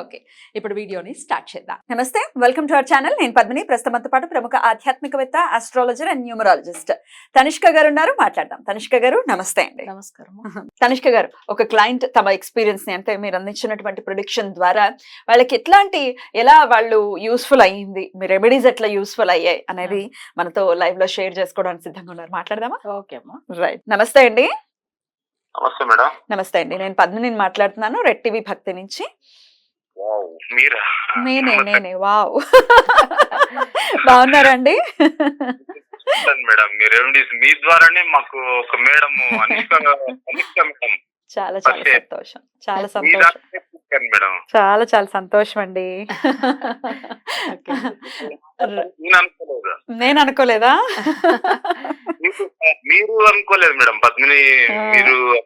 Okay ఇప్పుడు వీడియోని start చేద్దాం. నమస్తే వెల్కమ్ టు అవర్ ఛానల్. నేను పద్మిని. ప్రస్తుతంతో పాటు ప్రముఖ ఆధ్యాత్మికవేత్త ఆస్ట్రాలజర్ అండ్ న్యూమరాలజిస్ట్ తనిష్క గారు ఉన్నారు. మాట్లాడదాం. తనిష్క గారు నమస్తే అండి. నమస్కారం తనిష్క గారు ఒక క్లయింట్ తమ ఎక్స్పీరియన్స్ని అంటే మీరు అందించినటువంటి ప్రొడిక్షన్ ద్వారా వాళ్ళకి ఎట్లాంటి ఎలా వాళ్ళు యూస్ఫుల్ అయ్యింది మీ రెమెడీస్ ఎట్లా యూస్ఫుల్ అయ్యాయి అనేది మనతో లైవ్లో షేర్ చేసుకోవడానికి సిద్ధంగా ఉన్నారు. మాట్లాడదామా? ఓకే అమ్మా. రైట్ నమస్తే అండి. నమస్తే మేడం. నమస్తే అండి. నేను పద్మిని మాట్లాడుతున్నాను. రెడ్ టీవీ భక్తి నుంచి. మీరా? నేనే నేనే వావ్. బాగున్నారండి? మేడం. మీ రెమెడీస్ మీ ద్వారానే మాకు ఒక మేడం అనుష్క మేడం. చాలా చాలా. సంతోషం. చాలా సంతోషం. చాలా చాలా సంతోషం అండి. నేను అనుకోలేదు? నేను అనుకోలేదా? మీకు- మీరు అనుకోలేదు మేడం. పద్మిని. మీరు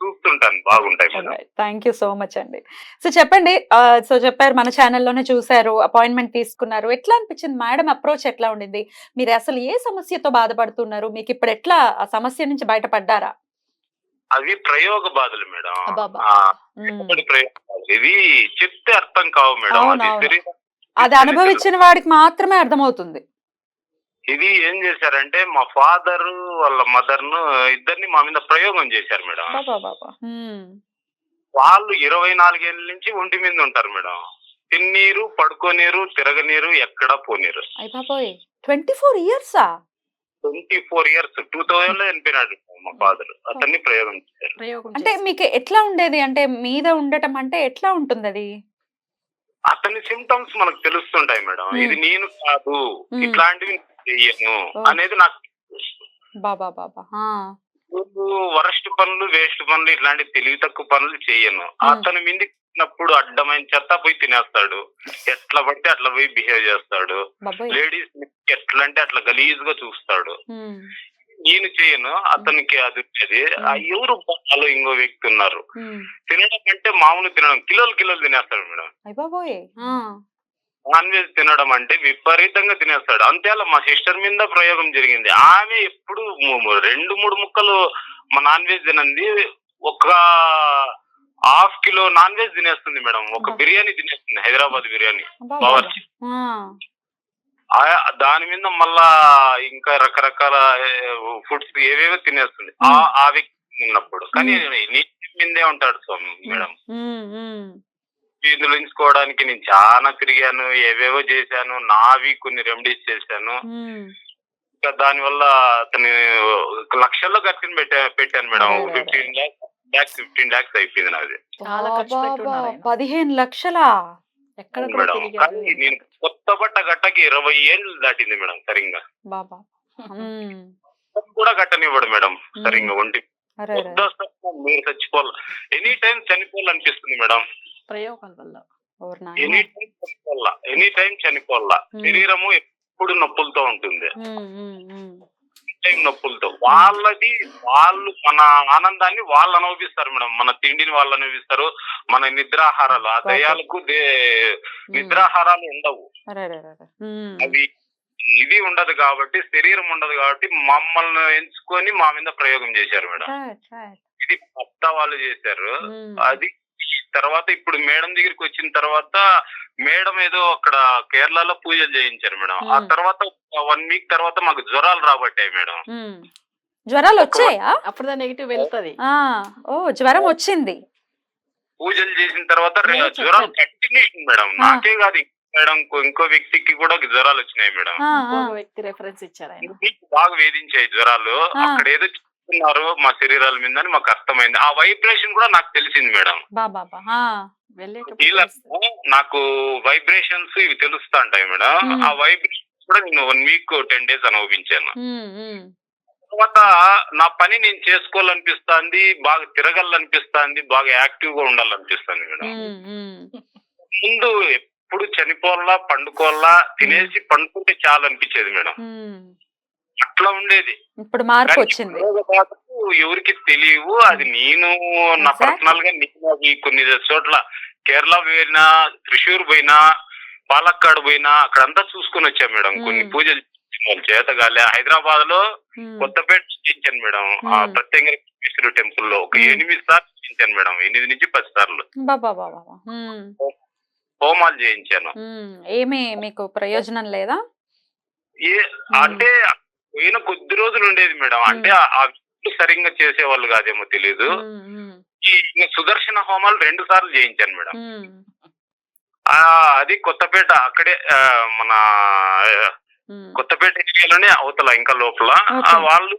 చూస్తుంటాను బాగుంటాయి థ్యాంక్ యూ సో మచ్ అండి. సో చెప్పండి సో చెప్పారు మన ఛానల్లోనే చూసారు అపాయింట్మెంట్ తీసుకున్నారు. ఎట్లా అనిపించింది? మేడం అప్రోచ్ ఎట్లా ఉండింది? మీరు అసలు ఏ సమస్యతో బాధపడుతున్నారు? మీకు ఇప్పుడు ఎట్లా ఆ సమస్య నుంచి బయటపడ్డారా? అవి ప్రయోగ బాధలు మేడం. ఇవి చెప్తే అర్థం కావు మేడం. అది అనుభవించిన వాడికి మాత్రమే అర్థమవుతుంది. ఇది ఏం చేశారంటే మా ఫాదర్ వాళ్ళ మదర్ను ఇద్దరిని మా మీద ప్రయోగం చేశారు మేడం. బాబా. వాళ్ళు ఇరవై నాలుగేళ్ళ నుంచి ఒంటి మీద ఉంటారు మేడం. తిన్నీరు పడుకోనీరు తిరగనీరు ఎక్కడ పోనీరు. అయ్య బాబోయ్. Twenty four ఇయర్సా? Twenty four years. Two థౌజండ్లో చనిపోయినాడు మా ఫాదర్. అతన్ని ప్రయోగం చేశారు. అంటే మీకు ఎట్లా ఉండేది? అంటే మీద ఉండటం అంటే ఎట్లా ఉంటుంది అది అతని సిమ్టమ్స్ మనకు తెలుస్తుంటాయి మేడం. ఇది నేను కాదు. ఇట్లాంటివి చెయ్యను. అనేది నాకు బాబా బాబా. వరస్ట్ పనులు వేస్ట్ పనులు ఇట్లాంటి తెలివి తక్కువ పనులు చెయ్యను. అతను మిందినప్పుడు అడ్డమైన చెత్త పోయి తినేస్తాడు. ఎట్లా పడితే అట్లా పోయి బిహేవ్ చేస్తాడు. లేడీస్ ఎట్లా అంటే అట్లా గలీజ్గా చూస్తాడు. నేను చేయను అతనికి అది వచ్చేది ఆ ఎవరు వాళ్ళు ఇంకో వ్యక్తి ఉన్నారు. తినడం అంటే మామూలు తినడం. కిలోలు కిలోలు తినేస్తాడు మేడం. నాన్ వెజ్ తినడం అంటే విపరీతంగా తినేస్తాడు. అంతేలా మా సిస్టర్ మీద ప్రయోగం జరిగింది. ఆమె ఎప్పుడు రెండు మూడు ముక్కలు మా నాన్ వెజ్ తినంది. ఒక హాఫ్ కిలో నాన్ వెజ్ తినేస్తుంది మేడం. ఒక. బిర్యానీ తినేస్తుంది. హైదరాబాద్ బిర్యానీ. బావర్చి దాని మీద మళ్ళా ఇంకా రకరకాల ఫుడ్స్ ఏవేవో తినేస్తుంది. ఆ వ్యక్తి ఉన్నప్పుడు. కానీ నీ మీదే ఉంటాడు స్వామి మేడం. ఇందులోంచుకోవడానికి నేను చాలా తిరిగాను ఏవేవో చేశాను నావి కొన్ని రెమెడీస్ చేశాను. ఇంకా దాని వల్ల అతని లక్షల్లో ఖర్చుని పెట్టా పెట్టాను madam. Fifteen lakhs lakhs fifteen lakhs అయిపోయింది నాది. పదిహేను లక్షలా? మేడం. కానీ నేను కొత్త బట్ట గట్టకి ఇరవై ఏళ్ళు దాటింది మేడం సరిగ్గా. బాబా. కూడా కట్టనివ్వడు మేడం సరిగ్గా ఒంటి మీరు చచ్చిపోవాలి. ఎనీ టైం చనిపోవాలనిపిస్తుంది మేడం. ప్రయోగాల వల్ల ఎనీ. టైం చనిపోవాలా ఎనీ టైం. శరీరము ఎప్పుడు నొప్పులతో ఉంటుంది. టైం నొప్పులతో వాళ్ళది వాళ్ళు మన ఆనందాన్ని వాళ్ళు అనుభవిస్తారు మేడం మన తిండిని వాళ్ళు అనుభవిస్తారు మన నిద్రాహారాలు ఆ. దయాలకు దే నిద్రాహారాలు ఉండవు. అవి ఇది ఉండదు కాబట్టి శరీరం ఉండదు కాబట్టి మమ్మల్ని ఎంచుకొని మా మీద ప్రయోగం చేశారు మేడం. ఇది కొత్త వాళ్ళు చేశారు. అది తర్వాత ఇప్పుడు మేడం దగ్గరికి వచ్చిన తర్వాత మేడం ఏదో అక్కడ కేరళలో పూజలు చేయించారు మేడం ఆ. తర్వాత వన్ వీక్ తర్వాత మాకు జ్వరాలు రాబట్టాయి మేడం. జ్వరాలు వచ్చాయా అప్పుడు నెగిటివ్ వెళ్తది ఆ. ఓ జ్వరం వచ్చింది పూజలు చేసిన తర్వాత జ్వరాలు. Continuation madam. నాకే కాదు మేడం ఇంకో- వ్యక్తికి కూడా జ్వరాలు వచ్చినాయి మేడం వ్యక్తి రెఫరెన్స్ ఇచ్చారు బాగా వేధించాయి జ్వరాలు. అక్కడ ఏదో చెప్తున్నారు మా శరీరాల మీద అని మాకు అర్థమైంది ఆ వైబ్రేషన్ కూడా నాకు తెలిసింది మేడం. నాకు వైబ్రేషన్స్ ఇవి తెలుస్తా ఉంటాయి మేడం. ఆ వైబ్రేషన్ కూడా నేను వన్ వీక్ టెన్ డేస్ అనుభవించాను. తర్వాత నా పని నేను చేసుకోవాలనిపిస్తాంది బాగా తిరగాలనిపిస్తాంది బాగా యాక్టివ్గా ఉండాలనిపిస్తుంది మేడం. ముందు ఎప్పుడు చనిపోవాలా పండుకోవాలా తినేసి పండుకుంటే చాలు అనిపించేది మేడం. అట్లా ఉండేది. ఇప్పుడు మార్పు వచ్చింది. ఎవరికి తెలియవు అది నేను నా. పర్సనల్గా నేను కొన్ని చోట్ల కేరళ పోయినా త్రిశూర్ పోయినా పాలక్కాడ్ పోయినా అక్కడంతా చూసుకొని వచ్చాం మేడం. కొన్ని. పూజలు చేత కాలే హైదరాబాద్లో కొత్తపేట చేయించాను మేడం. ఆ మ్మ్. ప్రత్యేక టెంపుల్లో ఒక. ఎనిమిది సార్లు చేయించాను మేడం. ఎనిమిది నుంచి పది సార్లు. హోమాలు చేయించాను. ఏమీ మీకు ప్రయోజనం లేదా? అంటే పోయిన కొద్ది రోజులు ఉండేది మేడం. అంటే ఆ- సరిగ్గా చేసేవాళ్ళు కాదేమో ఉమ్, ఈ సుదర్శన హోమాలు రెండు సార్లు చేయించాను మేడం. అది కొత్తపేట అక్కడే మన. కొత్తపేట ఏరియాలోనే అవతల ఇంకా లోపల. వాళ్ళు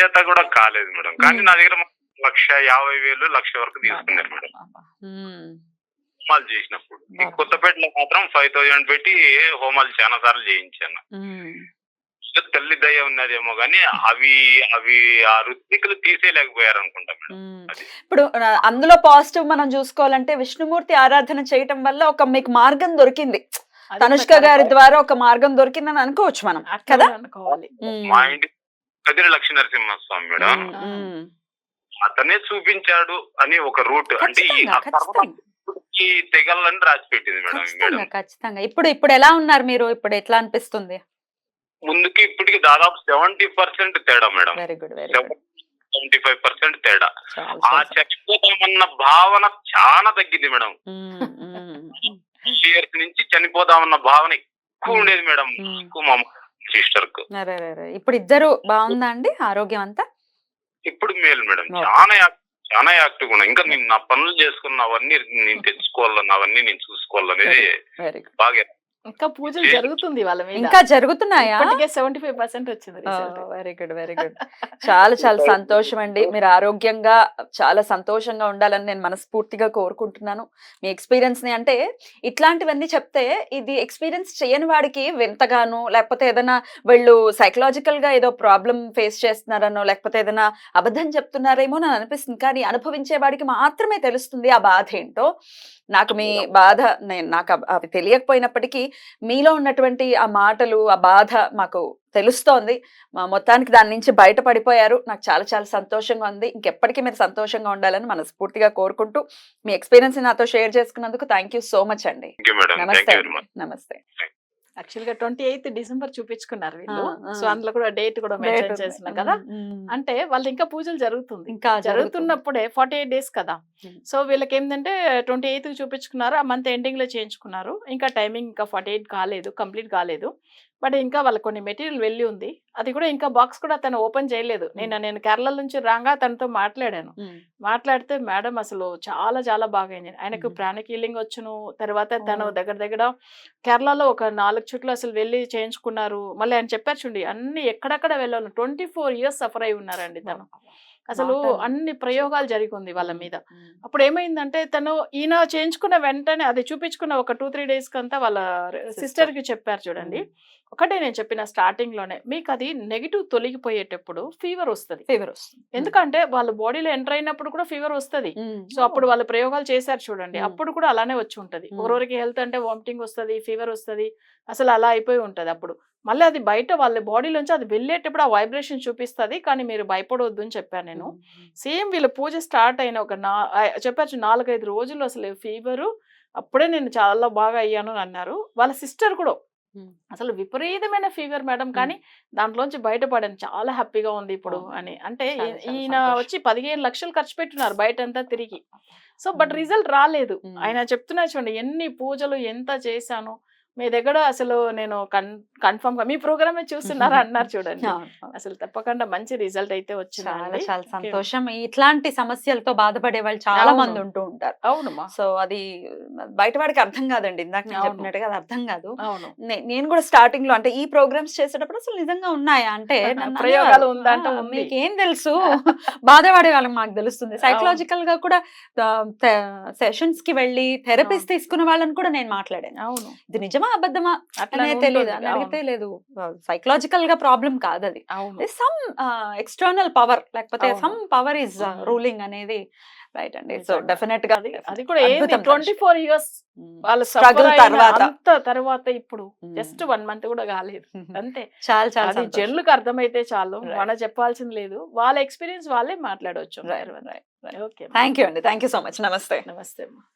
చేత కూడా కాలేదు మేడం. కానీ. నా దగ్గర లక్ష యాభై వేలు లక్ష వరకు తీసుకున్నారు మేడం. హోమాలు చేసినప్పుడు. కొత్తపేటలో మాత్రం ఫైవ్ థౌజండ్ పెట్టి హోమాలు చాలా సార్లు చేయించాను. తల్లి దయ ఉన్నదేమో కానీ అవి అవి ఆ రుత్వికులు తీసేయలేకపోయారు అనుకుంటా. ఇప్పుడు అందులో పాజిటివ్ మనం చూసుకోవాలంటే విష్ణుమూర్తి ఆరాధన చేయటం వల్ల ఒక మీకు మార్గం దొరికింది. తనుష్క గారి. ద్వారా ఒక మార్గం దొరికిందని అనుకోవచ్చు మనం కదా? మా ఇంటి కదిరి లక్ష్మీ నరసింహస్వామి మేడం. అతనే చూపించాడు అని ఒక రూట్. అంటే తెగలని రాసి పెట్టింది మేడం. ఖచ్చితంగా. ఇప్పుడు ఇప్పుడు ఎలా ఉన్నారు మీరు? ఇప్పుడు ఎట్లా అనిపిస్తుంది? ముందుకి ఇప్పటికి దాదాపు సెవెంటీ పర్సెంట్ తేడా madam. Very good very good seventy five percent తేడా. ఆ చాలా. చనిపోదామన్న భావన చాలా తగ్గింది మేడం. ఇయర్స్ నుంచి చనిపోదామన్న భావన ఎక్కువ ఉండేది మేడం. నాకు మా సిస్టర్కు. ఇప్పుడు ఇద్దరు బాగుందా అండి? ఆరోగ్యం అంతా? ఇప్పుడు మేలు మేడం. చాలా యాక్టివ్ చాలా యాక్టివ్ ఉన్నా. ఇంకా నేను నా పనులు చేసుకున్న అవన్నీ నేను తెచ్చుకోవాలని అవన్నీ నేను చూసుకోవాలనేది బాగా ఇంకా పూజలు జరుగుతుంది వాళ్ళ మీద. ఇంకా జరుగుతున్నాయా? ఇప్పటికే సెవెంటీ ఫైవ్ పర్సెంట్ వచ్చింది. వెరీ గుడ్ వెరీ గుడ్ చాలా చాలా సంతోషం అండి మీరు ఆరోగ్యంగా చాలా సంతోషంగా ఉండాలని నేను మనస్ఫూర్తిగా కోరుకుంటున్నాను. మీ ఎక్స్పీరియన్స్ని అంటే ఇట్లాంటివన్నీ చెప్తే ఇది ఎక్స్పీరియన్స్ చేయని వాడికి వింతగాను లేకపోతే ఏదైనా వీళ్ళు సైకలాజికల్గా ఏదో ప్రాబ్లం ఫేస్ చేస్తున్నారనో లేకపోతే ఏదైనా అబద్ధం చెప్తున్నారేమో అని అనిపిస్తుంది. కానీ అనుభవించే వాడికి మాత్రమే తెలుస్తుంది ఆ బాధ ఏంటో. నాకు మీ బాధ నేను నాకు అవి తెలియకపోయినప్పటికీ మీలో ఉన్నటువంటి ఆ మాటలు ఆ బాధ మాకు తెలుస్తోంది. మా మొత్తానికి దాని నుంచి బయటపడిపోయారు. నాకు చాలా చాలా సంతోషంగా ఉంది. ఇంకెప్పటికీ మీరు సంతోషంగా ఉండాలని మనస్ఫూర్తిగా కోరుకుంటూ మీ ఎక్స్పీరియన్స్ నాతో షేర్ చేసుకున్నందుకు థ్యాంక్ యూ సో మచ్ అండి. నమస్తే. నమస్తే. యాక్చువల్గా ట్వంటీ ఎయిత్ డిసెంబర్ చూపించుకున్నారు వీళ్ళు. సో అందులో కూడా డేట్ కూడా మెన్షన్. చేసిన కదా. అంటే వాళ్ళు ఇంకా పూజలు జరుగుతుంది ఇంకా జరుగుతున్న జరుగుతున్నప్పుడే ఫార్టీ ఎయిట్ డేస్ కదా. సో వీళ్ళకి ఏంటంటే ట్వంటీ ఎయిత్ చూపించుకున్నారు ఆ మంత్ ఎండింగ్లో చేయించుకున్నారు ఇంకా టైమింగ్ ఇంకా ఫార్టీ ఎయిట్ కాలేదు కంప్లీట్ కాలేదు బట్ ఇంకా వాళ్ళకి కొన్ని మెటీరియల్ వెళ్ళి ఉంది. అది కూడా ఇంకా బాక్స్ కూడా తను ఓపెన్ చేయలేదు. నేను నేను కేరళ నుంచి రాగా తనతో మాట్లాడాను. మాట్లాడితే మేడం అసలు చాలా చాలా బాగా అయింది. ఆయనకు. ప్రాణిక్ హీలింగ్ వచ్చును. తర్వాత తను. దగ్గర దగ్గర కేరళలో ఒక నాలుగు చుట్లు అసలు వెళ్ళి చేయించుకున్నారు. మళ్ళీ ఆయన చెప్పారు చూడండి అన్ని ఎక్కడెక్కడ వెళ్ళాలి. ట్వంటీ ఫోర్ ఇయర్స్ సఫర్ అయి ఉన్నారండి తను. అసలు. అన్ని ప్రయోగాలు జరిగింది వాళ్ళ మీద. అప్పుడు ఏమైందంటే తను ఈయన చేయించుకున్న వెంటనే అది చూపించుకున్న ఒక టూ త్రీ డేస్ కంతా వాళ్ళ సిస్టర్. కి చెప్పారు చూడండి. ఒకటే నేను చెప్పిన స్టార్టింగ్లోనే మీకు అది నెగిటివ్ తొలగిపోయేటప్పుడు ఫీవర్ వస్తుంది. ఫీవర్ వస్తుంది. ఎందుకంటే వాళ్ళ బాడీలో ఎంటర్ అయినప్పుడు కూడా ఫీవర్ వస్తుంది. సో అప్పుడు వాళ్ళు ప్రయోగాలు చేశారు చూడండి. అప్పుడు కూడా అలానే వచ్చి ఉంటది. ఒకరికి హెల్త్ అంటే వామిటింగ్ వస్తుంది ఫీవర్ వస్తుంది. అసలు అలా అయిపోయి ఉంటది అప్పుడు మళ్ళీ అది బయట వాళ్ళ బాడీలోంచి అది వెళ్ళేటప్పుడు ఆ వైబ్రేషన్ చూపిస్తుంది కానీ మీరు భయపడవద్దు అని చెప్పాను నేను సేమ్ వీళ్ళ పూజ స్టార్ట్ అయిన ఒక నా చెప్పచ్చు నాలుగైదు రోజులు అసలు ఫీవరు అప్పుడే నేను చాలా బాగా అయ్యాను అని అన్నారు వాళ్ళ సిస్టర్ కూడా. అసలు విపరీతమైన ఫీవర్ మేడం కానీ దాంట్లోంచి బయటపడాను చాలా హ్యాపీగా ఉంది ఇప్పుడు. అని అంటే ఈయన. వచ్చి పదిహేను లక్షలు ఖర్చు పెట్టున్నారు బయట అంతా తిరిగి సో బట్. రిజల్ట్ రాలేదు. ఆయన చెప్తున్నారు చూడండి ఎన్ని పూజలు ఎంత చేశాను మీ దగ్గర అసలు నేను కన్ కన్ఫర్మ్గా మీ ప్రోగ్రామే చూస్తున్నారు అన్నారు చూడండి. అవును, అవును. అసలు తప్పకుండా మంచి రిజల్ట్ అయితే వచ్చింది చాలా సంతోషం. ఇట్లాంటి సమస్యలతో బాధపడే వాళ్ళు చాలా అవును. మంది ఉంటూ ఉంటారు. అవునమ్మా. సో అది బయట వాడికి అర్థం కాదండి. ఇందాక నేను అవును. చెప్పినట్టుగా అది అర్థం కాదు. అవును. నేను కూడా స్టార్టింగ్లో అంటే ఈ ప్రోగ్రామ్స్ చేసేటప్పుడు అసలు నిజంగా ఉన్నాయా అంటే ప్రయోగాలు అనేవారు, ఉందా అంటే "ఆ, ఉంది." మీకేం తెలుసు? బాధపడే వాళ్ళకి మాకు తెలుస్తుంది. సైకలాజికల్గా కూడా సెషన్స్కి వెళ్ళి థెరపీస్ అవును. తీసుకున్న వాళ్ళని కూడా నేను మాట్లాడాను. అవును. ఇది నిజమా అబద్ధమా అట్లానే తెలియదు. అని అడిగితే లేదు. సైకలాజికల్గా ప్రాబ్లం కాదు అది సమ్ ఎక్స్టర్నల్ పవర్ లేకపోతే. Some power is Mhm. Ruling అనేది రైట్ అండి. సో. డెఫినెట్గా అది కూడా ట్వంటీ ఫోర్ ఇయర్స్. వాళ్ళ అయిన తర్వాత. తర్వాత ఇప్పుడు. జస్ట్ వన్ మంత్ కూడా కాలేదు. అంతే. చాలా చాలా. జనులకు అర్థమైతే చాలు. మనం చెప్పాల్సింది లేదు. వాళ్ళ ఎక్స్పీరియన్స్ వాళ్ళే మాట్లాడవచ్చు. థ్యాంక్ యూ అండి. థ్యాంక్ యూ సో మచ్ నమస్తే. నమస్తే అమ్మా.